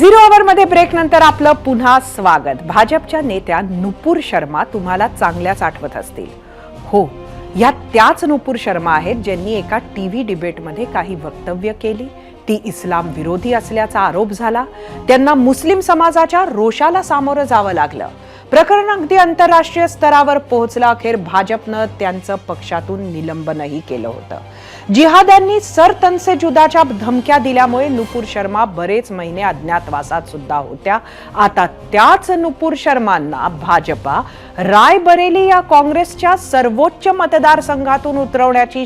Zero ओव्हरमध्ये break नंतर आपलं पुन्हा स्वागत. भाजपच्या नेत्या नुपूर शर्मा तुम्हाला चांगल्याच आठवत असतील. हो या त्याच नुपूर शर्मा आहेत ज्यांनी एका टीव्ही डिबेटमध्ये काही वक्तव्य केली. ती इस्लाम विरोधी असल्याचा आरोप झाला. त्यांना मुस्लिम समाजाच्या रोषाला सामोरं जावं लागलं. प्रकरण अगदी आंतरराष्ट्रीय स्तरावर पोहोचलं अखेर भाजपनं त्यांचं पक्षातून निलंबनही केलं होतं. जिहाद्यांनी सरतनसे जुदाच्या धमक्या दिल्यामुळे नुपूर शर्मा बरेच महिने अज्ञातवासात सुद्धा होत्या. आता त्याच नुपूर शर्मांना भाजपा रायबरेली या काँग्रेसच्या सर्वोच्च मतदारसंघातून उतरवण्याची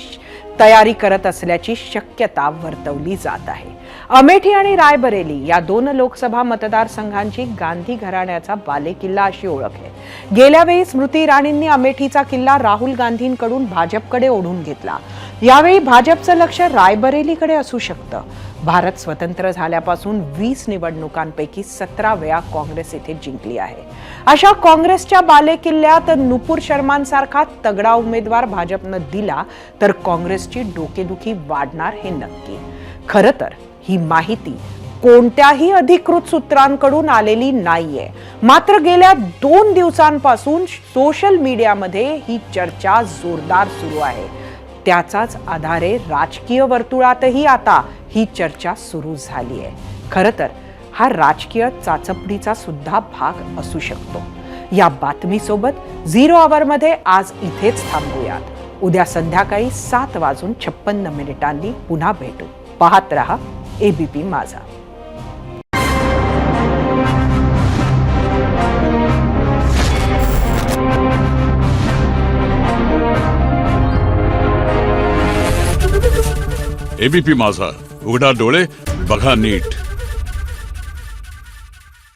तयारी करत असल्याची शक्यता वर्तवली जात आहे. अमेठी आणि रायबरेली या दोन लोकसभा मतदारसंघांची गांधी घराण्याचा बालेकिल्ला अशी ओळख आहे. गेल्या वेळी स्मृती इराणींनी अमेठीचा किल्ला राहुल गांधींकडून भाजपकडे ओढून घेतला. यावेळी भाजपचं लक्ष रायबरेलीकडे असू शकतं. भारत स्वतंत्र झाल्यापासून वीस निवडणुकांपैकी सतरा वेळा काँग्रेस इथे जिंकली आहे. अशा काँग्रेसच्या बालेकिल्ल्यात नुपूर शर्मांसारखा तगडा उमेदवार भाजपनं दिला तर काँग्रेसची डोकेदुखी वाढणार हे नक्की. खरं तर ही माहिती कोणत्याही अधिकृत सूत्रांकडून आलेली नाहीये. मात्र गेल्या दोन दिवसांपासून सोशल मीडियामध्ये ही चर्चा जोरदार सुरू आहे. त्याचाच आधारे राजकीय वर्तुळातही आता ही चर्चा सुरू झाली आहे खरं तर हा राजकीय चाचपणीचा सुद्धा भाग असू शकतो. या बातमीसोबत झिरो आवरमध्ये आज इथेच थांबूयात. उद्या संध्याकाळी सात वाजून छप्पन्न मिनिटांनी पुन्हा भेटू. पाहत रहा एबीपी माझा. एबीपी माझा. उघडा डोळे बघा नीट.